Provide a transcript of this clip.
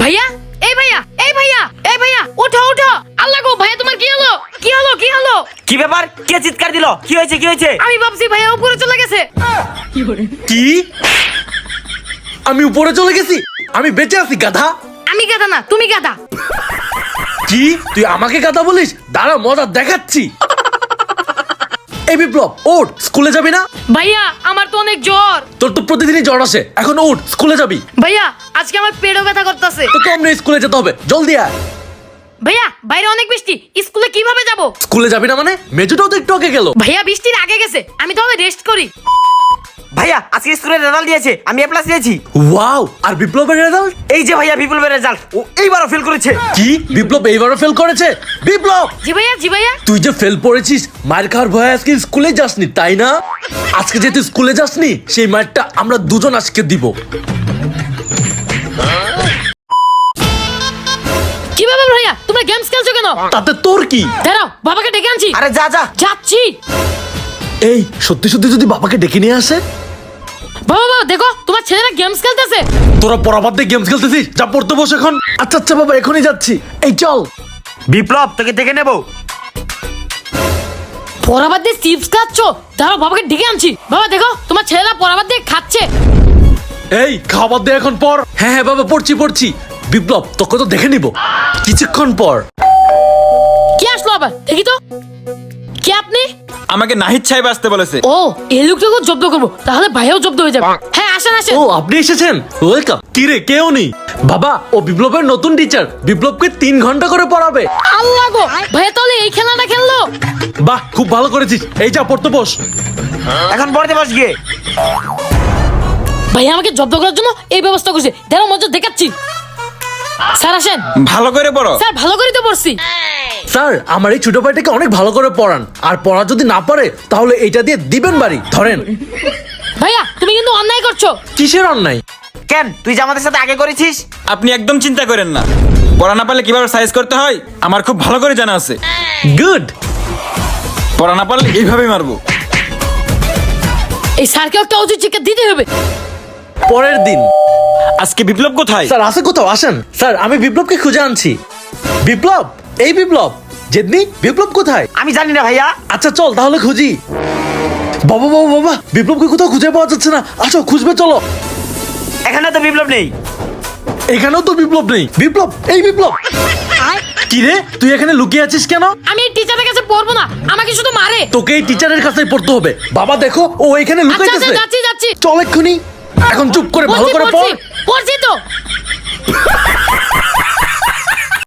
ভাইয়া এই ভাইয়া এই ভাইয়া এই ভাইয়া ওঠো ওঠো আল্লাহ গো ভাইয়া তোমার কি হলো? কি হলো কি হলো? কি ব্যাপার? কে চিৎকার দিল? কি হয়েছে কি হয়েছে? আমি ভাবছি ভাইয়া উপরে চলে গেছে। কি? আমি উপরে চলে গেছি? আমি বেঁচে আছি গাধা? আমি গাদা না তুমি গাদা কি? তুই আমাকে গাধা বলিস? দাঁড়া মজা দেখাচ্ছি। এই বিপ্লব ওঠ স্কুলে যাবি না? ভাইয়া আমার তো অনেক জ্বর। তোর তো প্রতিদিনই জ্বর আসে। এখন উঠ স্কুলে যাবি। ভাইয়া আজকে আমার পেটও ব্যথা করতেছে। তো কম নেই স্কুলে যেতে হবে। জলদি আয়। ভাইয়া বাইরে অনেক বৃষ্টি। স্কুলে কীভাবে যাব? স্কুলে যাবি না মানে? মেজুটাও তো একটু আগে গেল। ভাইয়া বৃষ্টির আগে গেছে। আমি তবে রেস্ট করি। ভাইয়া আজকে স্কুলে রেজাল্ট দিয়েছে আমি এ প্লাস দিয়েছি। ওয়াও আর বিপ্লবের রেজাল্ট এই যে ভাইয়া বিপ্লবের রেজাল্ট ও এইবারও ফেল করেছে। কি? বিপ্লব এইবারও ফেল করেছে? বিপ্লব! জি ভাইয়া জি ভাইয়া। তুই যে ফেল পড়েছিস মার খাওয়ার ভয়ে আজকে স্কুলে যাসনি তাই না? আজকে যেহেতু স্কুলে যাসনি সেই মারটা আমরা দুজন আজকে দিব। কি ব্যাপার ভাইয়া? তোমরা গেমস খেলছো কেন? তাতে তোর কি? দাঁড়াও বাবাকে ডেকে আনছি। আরে যা যা। যাচ্ছি। এই সত্যি সত্যি যদি বাবাকে ডেকে নিয়ে আসে? বাবা বাবা দেখো তোমার ছেলেরা গেমস খেলতেছে। তোরা পড়াবাদ দিয়ে গেমস খেলতেছিস? যা পড়তে বস এখন। আচ্ছা আচ্ছা বাবা এখনই যাচ্ছি। এই চল। বিপ্লব তোকে দেখে নেব। পরাবাদ দিয়ে চিপস খাচ্ছো? দাঁড়াও বাবাকে ডেকে আনছি। বাবা দেখো তোমার ছেলেরা পরাবাদ দিয়ে খাচ্ছে। এই খাবার দে এখন পর। হ্যাঁ হ্যাঁ বাবা পড়ছি পড়ছি। বিপ্লব তোকে তো দেখে নিব। কিছুক্ষণ পর। কি আসলো আবার? দেখি তো। কে আপনি? আমাকে নাহিদ সাহেব আসতে বলেছে। ও এই লোকটাকে জব্দ করব তাহলে ভাইও জব্দ হয়ে যাবে। হ্যাঁ আসেন আসেন। ও আপনি এসেছেন? ওয়েলকাম কি রে কেউ নেই। বাবা ও বিপ্লবের নতুন টিচার বিপ্লবকে তিন ঘণ্টা করে পড়াবে। আল্লাহ গো! ভাইয়া তাহলে এই খেলাটা খেললো? বাহ খুব ভালো করেছিস। এই যা পড়তে বস। এখন পড়তে বস গিয়ে। ভাইয়া আমাকে জব্দ করার জন্য এই ব্যবস্থা করছে। দেখো মজা দেখাচ্ছি। স্যার আসেন। ভালো করে পড়ো। স্যার ভালো করে তো পড়ছি। স্যার আমার এই ছোট ভাইটাকে অনেক ভালো করে পড়ান। আর পড়া যদি না পারে তাহলে এইটা দিয়ে দিবেন বাড়ি। ধরেন। ভাইয়া তুমি কিন্তু অন্যায় করছ। কিসের অন্যায়? কেন? তুই যে আমাদের সাথে আগে করেছিস? আপনি একদম চিন্তা করেন না। পড়া না পারলে কীভাবে সাইজ করতে হয়? আমার খুব ভালো করে জানা আছে। গুড পড়া না পারলে এইভাবেই মারবো। এই স্যারকে একটা উচিত শিক্ষা দিতে হবে। পরের দিন। আজকে বিপ্লব কোথায়? স্যার আছে কোথাও আসেন। স্যার আমি বিপ্লবকে খুঁজে আনছি। বিপ্লব? এই বিপ্লব! জেদনি বিপ্লব কোথায়? আমি জানি না ভাইয়া। আচ্ছা চল তাহলে খুঁজি। বাবা বাবা বাবা বিপ্লবকে কোথাও খুঁজে পাওয়া যাচ্ছে না। আসো খুঁজবে চলো। এখানে তো বিপ্লব নেই। এখানেও তো বিপ্লব নেই। বিপ্লব এই বিপ্লব। কি রে তুই এখানে লুকিয়ে আছিস কেন? আমি এই টিচারের কাছে পড়ব না। আমাকে শুধু মারে। তোকে এই টিচারের কাছেই পড়তে হবে। বাবা দেখো ও এখানে আচ্ছা আচ্ছা লুকাইতেছে যাচ্ছি যাচ্ছি। চল এক্ষুনি। এখন চুপ করে ভালো পড়ছি করে পড়ছি পড়। পড়ছি তো।